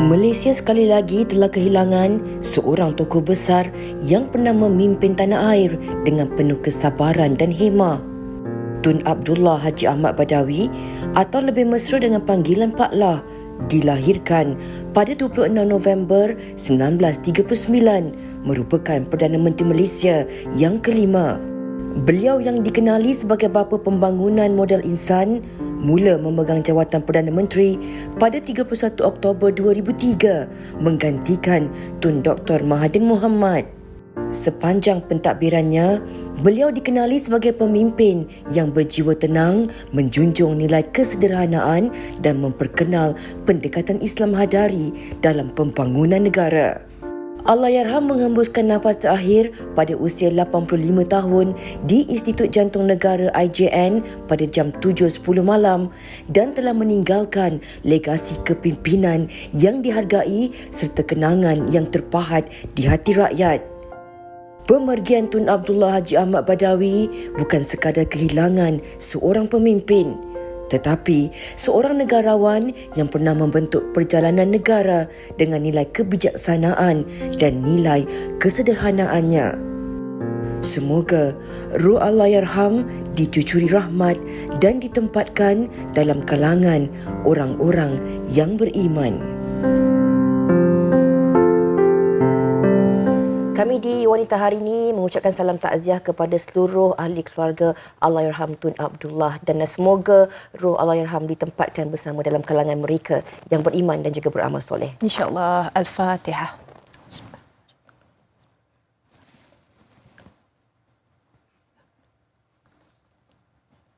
Malaysia sekali lagi telah kehilangan seorang tokoh besar yang pernah memimpin tanah air dengan penuh kesabaran dan hemah. Tun Abdullah Haji Ahmad Badawi atau lebih mesra dengan panggilan Pak Lah dilahirkan pada 26 November 1939 merupakan Perdana Menteri Malaysia yang kelima. Beliau yang dikenali sebagai bapa pembangunan modal insan mula memegang jawatan Perdana Menteri pada 31 Oktober 2003 menggantikan Tun Dr. Mahathir Mohamad. Sepanjang pentadbirannya, beliau dikenali sebagai pemimpin yang berjiwa tenang, menjunjung nilai kesederhanaan dan memperkenal pendekatan Islam hadari dalam pembangunan negara. Allahyarham menghembuskan nafas terakhir pada usia 85 tahun di Institut Jantung Negara IJN pada jam 7.10 malam dan telah meninggalkan legasi kepimpinan yang dihargai serta kenangan yang terpahat di hati rakyat. Pemergian Tun Abdullah Haji Ahmad Badawi bukan sekadar kehilangan seorang pemimpin, tetapi seorang negarawan yang pernah membentuk perjalanan negara dengan nilai kebijaksanaan dan nilai kesederhanaannya. Semoga roh Allahyarham dicucuri rahmat dan ditempatkan dalam kalangan orang-orang yang beriman. Kami di Wanita Hari ini mengucapkan salam takziah kepada seluruh ahli keluarga Allahyarham Tun Abdullah dan semoga roh Allahyarham ditempatkan bersama dalam kalangan mereka yang beriman dan juga beramal soleh. InsyaAllah. Al-Fatihah.